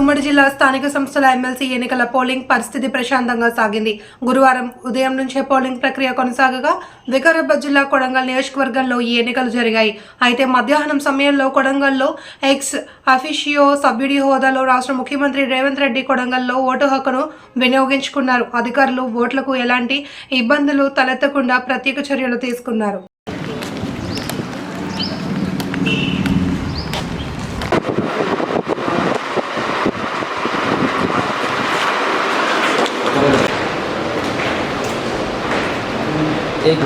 ఉమ్మడి జిల్లా స్థానిక సంస్థల ఎమ్మెల్సీ ఎన్నికల పోలింగ్ పరిస్థితి ప్రశాంతంగా సాగింది. గురువారం ఉదయం నుంచే పోలింగ్ ప్రక్రియ కొనసాగగా వికారాబాద్ జిల్లా కొడంగల్ నియోజకవర్గంలో ఈ ఎన్నికలు జరిగాయి. అయితే మధ్యాహ్నం సమయంలో కొడంగల్లో ఎక్స్ అఫిషియో సభ్యుడి హోదాలో రాష్ట్ర ముఖ్యమంత్రి రేవంత్ రెడ్డి కొడంగల్లో ఓటు హక్కును వినియోగించుకున్నారు. అధికారులు ఓట్లకు ఎలాంటి ఇబ్బందులు తలెత్తకుండా ప్రత్యేక చర్యలు తీసుకున్నారు. 얘기